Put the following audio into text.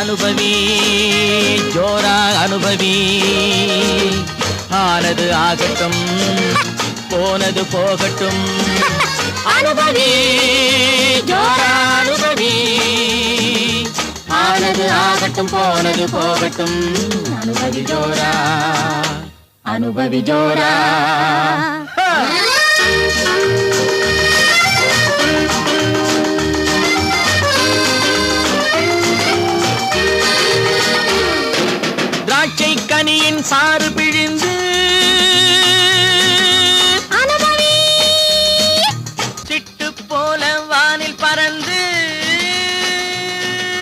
அனுபவி ஜோரா அனுபவி. ஆனது ஆகட்டும் போனது போகட்டும். அனுபவி ஜோரா அனுபவி. ஆனது ஆகட்டும் போனது போகட்டும். அனுபவி ஜோரா அனுபவி ஜோரா. பச்சை கனியின் சாறு பிழிந்து